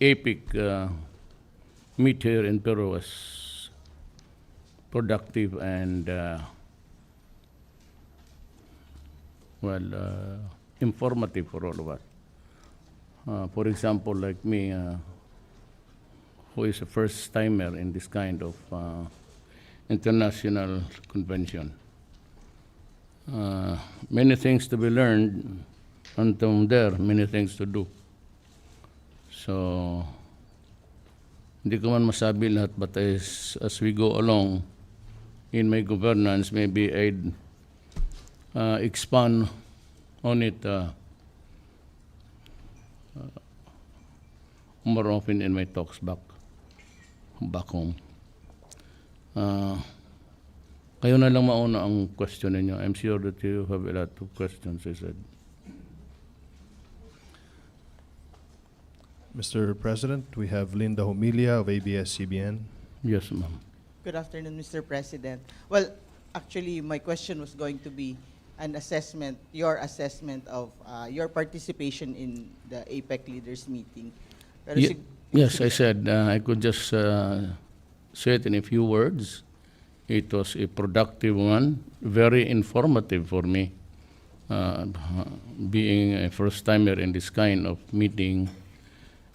APIC uh, meet here in Peru was productive and, uh, well, uh, informative for all of us. Uh, for example, like me, uh, who is a first timer in this kind of uh, international convention. Uh, many things to be learned, and from there, many things to do. So, hindi ko man masabi lahat, but as, as we go along in my governance, maybe I'd uh, expand on it uh, uh, more often in my talks back back home. Uh, kayo na lang mauna ang question ninyo. I'm sure that you have a lot of questions, I said. Mr. President, we have Linda Homilia of ABS-CBN. Yes, ma'am. Good afternoon, Mr. President. Well, actually, my question was going to be an assessment, your assessment of uh, your participation in the APEC leaders meeting. Pero Ye- sig- yes, I said uh, I could just uh, say it in a few words. It was a productive one, very informative for me, uh, being a first timer in this kind of meeting.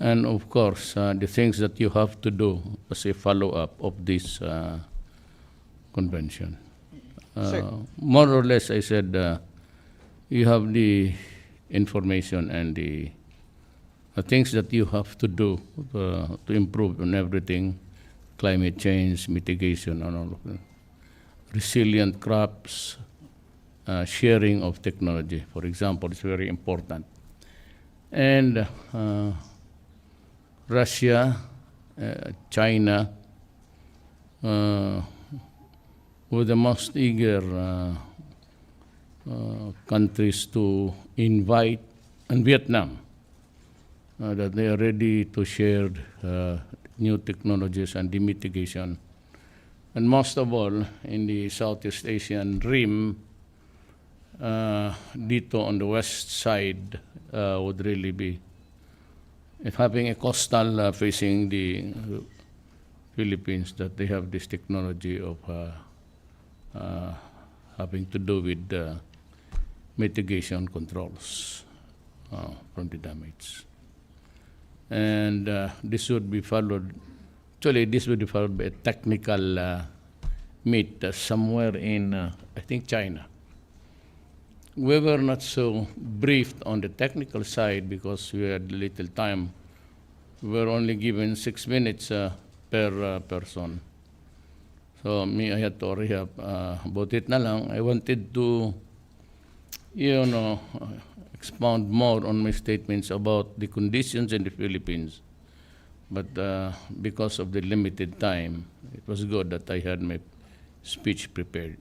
And of course, uh, the things that you have to do as a follow up of this uh, convention. Uh, more or less, I said, uh, you have the information and the the things that you have to do uh, to improve on everything, climate change, mitigation, and all of that. Resilient crops, uh, sharing of technology, for example, is very important. And uh, Russia, uh, China, uh, were the most eager uh, uh, countries to invite, and Vietnam uh, that they are ready to share new technologies and the mitigation. And most of all, in the Southeast Asian rim, uh, dito on the west side uh, would really be if having a coastal uh, facing the Philippines that they have this technology of uh, uh, having to do with uh, mitigation controls uh, from the damage and this would be followed. Actually, this would be followed by a technical meet somewhere in, I think, China. We were not so briefed on the technical side because we had little time. We were only given six minutes uh, per uh, person. So me, I had to hurry up. Uh, about it na lang. I wanted to, you know, expound more on my statements about the conditions in the Philippines. But uh, because of the limited time, it was good that I had my speech prepared.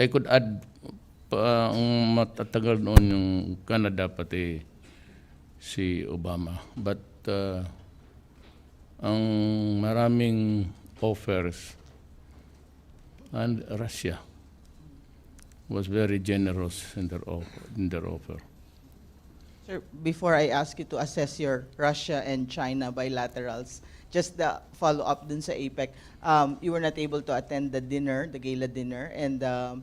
I could add pa ang matatagal noon yung Canada pati si Obama. But uh, ang maraming offers and Russia was very generous in their. In their offer. Sir, before I ask you to assess your Russia and China bilaterals, just the follow-up dun sa APEC, um, you were not able to attend the dinner, the gala dinner, and um,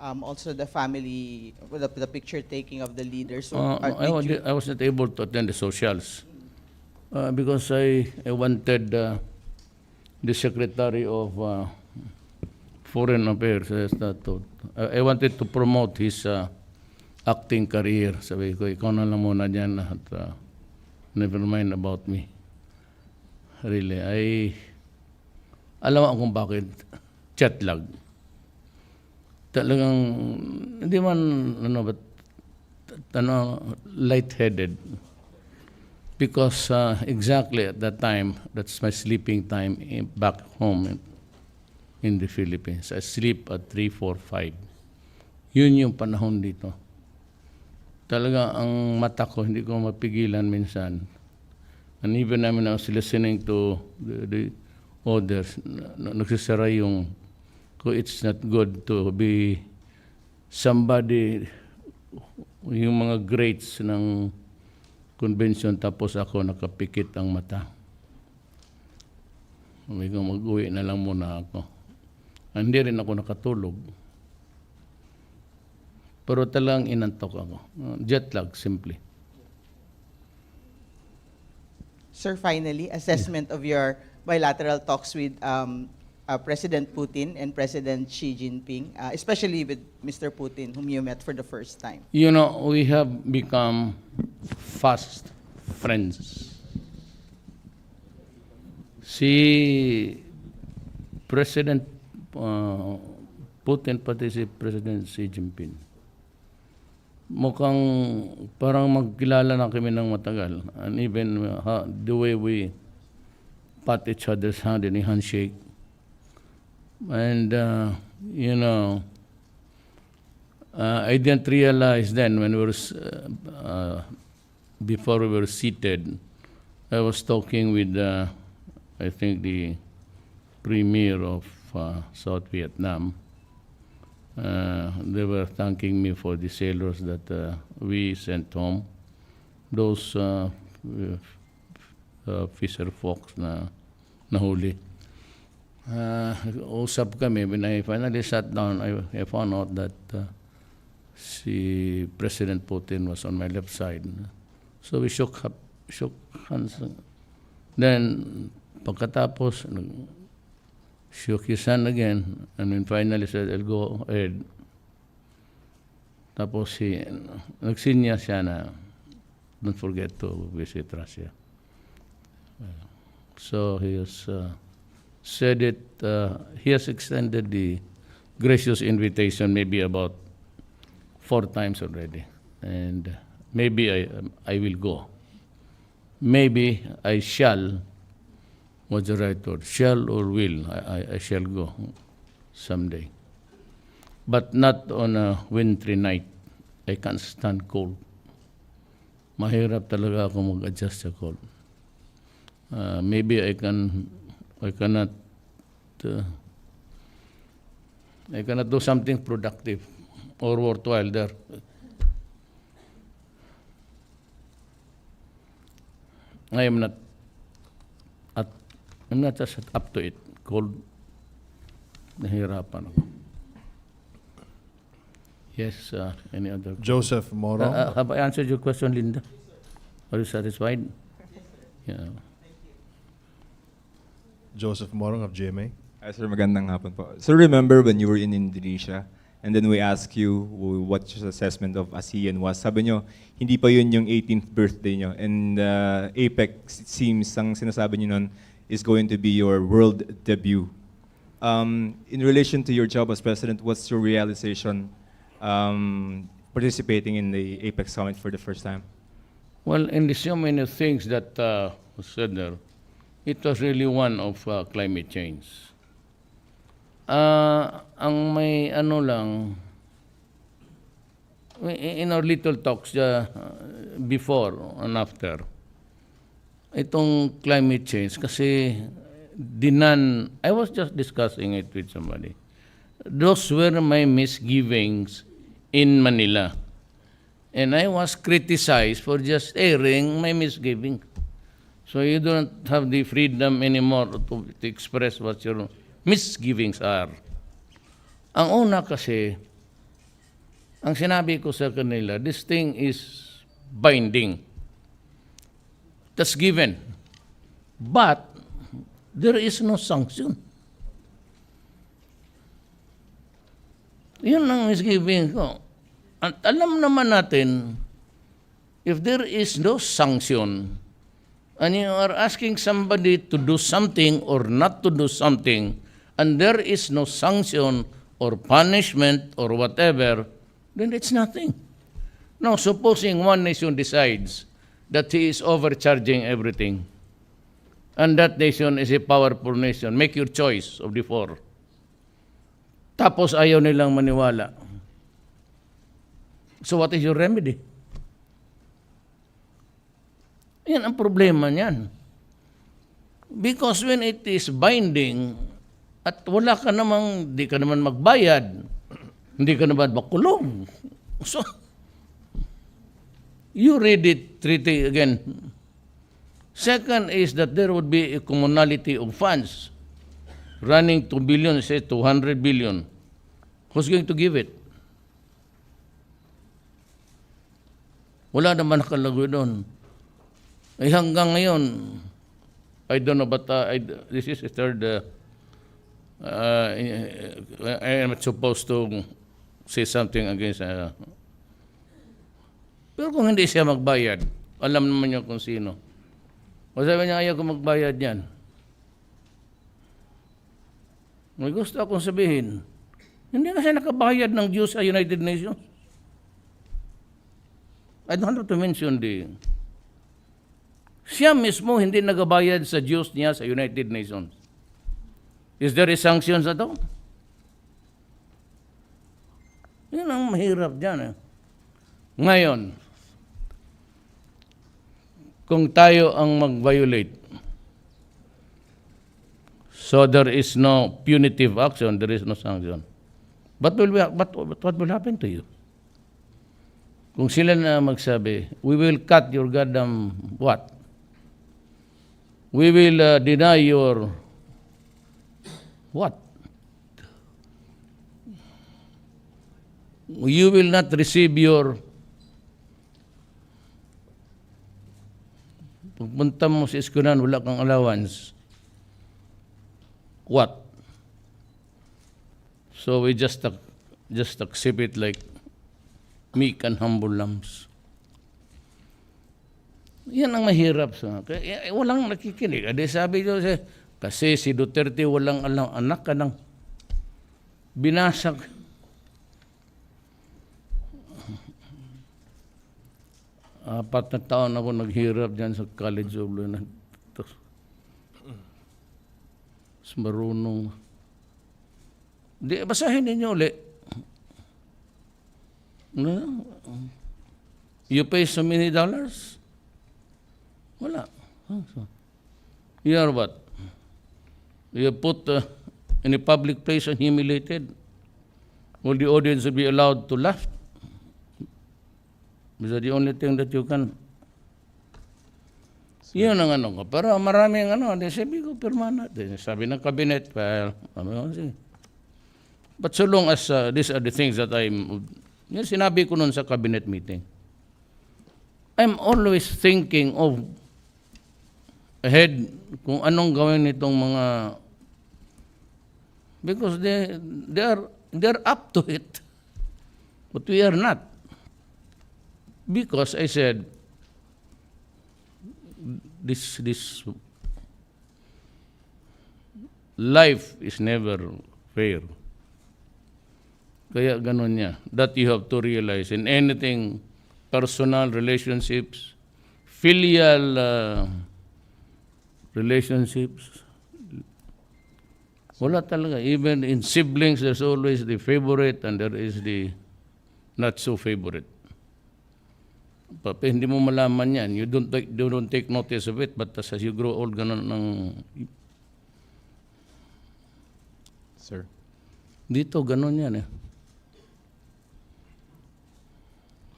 um, also the family, the, the picture taking of the leaders. So, Uh, are- I, wa- did you- I was not able to attend the socials uh, because I, I wanted uh, the Secretary of uh, Foreign Affairs, uh, I I wanted to promote his uh, acting career. Sabi ko, ikaw na lang muna dyan at uh, never mind about me. Really, I alam mo kung bakit jet lag. Talagang, hindi man, ano, but ano, lightheaded. Because uh, exactly at that time, that's my sleeping time in, back home in, in the Philippines. I sleep at 3, 4, 5. Yun yung panahon dito. Talaga ang mata ko, hindi ko mapigilan minsan. And even namin I was listening to the, the others, na- na- nagsisara yung, it's not good to be somebody, yung mga greats ng convention tapos ako nakapikit ang mata. Sabi ko, mag-uwi na lang muna ako. Hindi rin ako nakatulog. Pero talagang inantok ako. Jet lag, simply. Sir, finally, assessment of your bilateral talks with um, uh, President Putin and President Xi Jinping, uh, especially with Mr. Putin, whom you met for the first time. You know, we have become fast friends. Si President uh, Putin pati si President Xi Jinping, mukhang parang magkilala na kami ng matagal. And even uh, the way we pat each other's hand in a handshake. And, uh, you know, uh, I didn't realize then when we were, uh, uh, before we were seated, I was talking with, uh, I think, the premier of uh, South Vietnam. They were thanking me for the sailors that we sent home. Those fisher folks na nahuli. Uh, usap kami, when I finally sat down, I, I found out that uh, si President Putin was on my left side. So we shook, hap- shook hands. Then, pagkatapos, shook his hand again, and then finally said, I'll go ahead. Tapos si, nagsinya siya na, don't forget to visit Russia. So he has uh, said it, uh, he has extended the gracious invitation maybe about four times already. And maybe I, um, I will go. Maybe I shall, what's the right word? Shall or will, I, I, I shall go someday. But not on a wintry night. I can't stand cold. Mahirap talaga ako mag-adjust sa cold. Uh, maybe I can, I cannot, uh, I cannot do something productive or worthwhile there. I am not at, I'm not just up to it. Cold, nahirapan ako. Yes, uh, any other? Joseph Uh, uh, have I answered your question, Linda? Are you satisfied? Yeah. Joseph Morong of GMA. Hi, sir. Magandang hapon po. So remember when you were in Indonesia and then we asked you wh- what your assessment of ASEAN was. Sabi nyo, hindi pa yun yung 18th birthday nyo. And uh, APEC it seems, ang sinasabi nyo nun, is going to be your world debut. Um, in relation to your job as president, what's your realization um, participating in the APEC summit for the first time? Well, in the so many things that uh, was said there, it was really one of uh, climate change. Uh, ang may ano lang, in our little talks uh, before and after, itong climate change kasi dinan, I was just discussing it with somebody. Those were my misgivings in Manila. And I was criticized for just airing my misgiving. So you don't have the freedom anymore to, to express what your misgivings are. Ang una kasi, ang sinabi ko sa kanila, this thing is binding. That's given. But, there is no sanction. Yun ang misgiving ko. At alam naman natin, if there is no sanction, and you are asking somebody to do something or not to do something, and there is no sanction or punishment or whatever, then it's nothing. Now, supposing one nation decides that he is overcharging everything, and that nation is a powerful nation, make your choice of the four. Tapos ayaw nilang maniwala. So what is your remedy? Yan ang problema niyan. Because when it is binding, at wala ka namang, di ka naman magbayad, hindi ka naman makulong. So, You read it, treaty again. Second is that there would be a commonality of funds running to billion, say 200 billion. Who's going to give it? Wala naman nakalagay doon. Eh hanggang ngayon, I don't know, but uh, I, this is the third, uh, uh, I am supposed to say something against, uh, pero kung hindi siya magbayad, alam naman niya kung sino. O sabi niya, ayaw ko magbayad yan. May gusto akong sabihin, hindi na siya nakabayad ng Diyos sa United Nations. I don't have to mention the... Siya mismo hindi nagabayad sa Diyos niya sa United Nations. Is there a sanction sa to? Yan ang mahirap dyan. Eh. Ngayon, kung tayo ang mag-violate, so there is no punitive action, there is no sanction. But, will we, but what will happen to you? Kung sila na magsabi, we will cut your goddamn what? We will uh, deny your what? You will not receive your Pagpunta mo sa eskulan, wala kang allowance. What? So we just just accept it like meek and humble lambs. Yan ang mahirap sa kaya, eh, walang nakikinig. Adi sabi ko kasi si Duterte walang alam, anak ka ng binasag. Apat na taon ako naghirap dyan sa College of Law. Mas marunong. Di, basahin ninyo ulit. You pay so many dollars? Wala. Huh, so, You are what? You put uh, in a public place and humiliated. Will the audience be allowed to laugh? Is that the only thing that you can? Yun ang ano ko. Pero maraming ano, sabi ko, pirma natin. Sabi ng cabinet, well, ano yun, sige. But so long as uh, these are the things that I'm, yun sinabi ko nun sa cabinet meeting. I'm always thinking of ahead kung anong gawin nitong mga because they they are they're up to it. But we are not. Because I said this this life is never fair. Kaya ganun niya that you have to realize in anything personal relationships filial uh, relationships wala talaga even in siblings there's always the favorite and there is the not so favorite Papa, hindi mo malaman yan. You don't take, you don't take notice of it, but as you grow old, ganun ng... Sir. Dito, ganun yan eh.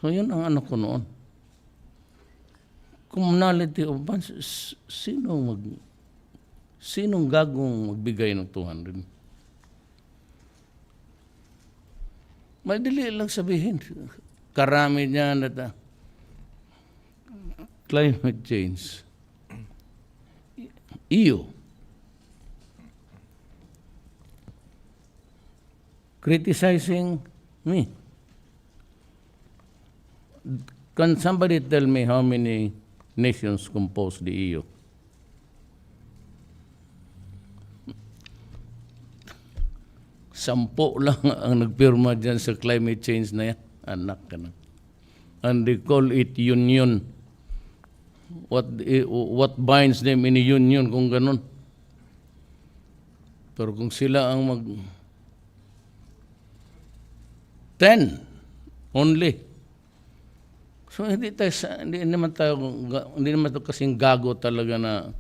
So, yun ang ano ko noon. Commonality of s- sino mag... Sinong gagong magbigay ng 200? Madali lang sabihin. Karami niyan at ah, climate change. EU. Criticizing me. Can somebody tell me how many nations compose the EU? Sampo lang ang nagpirma dyan sa climate change na yan. Anak ka na. And they call it union. What, i- what binds them in a union kung ganun? Pero kung sila ang mag... Ten only. So hindi tayo hindi naman tayo hindi naman to kasing gago talaga na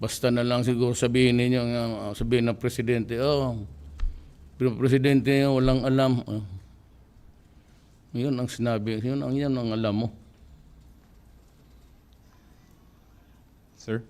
basta na lang siguro sabihin niyo uh, ah, sabihin ng presidente, oh, pero presidente walang alam. Uh, yun ang sinabi, yun ang yan ang alam mo. Sir?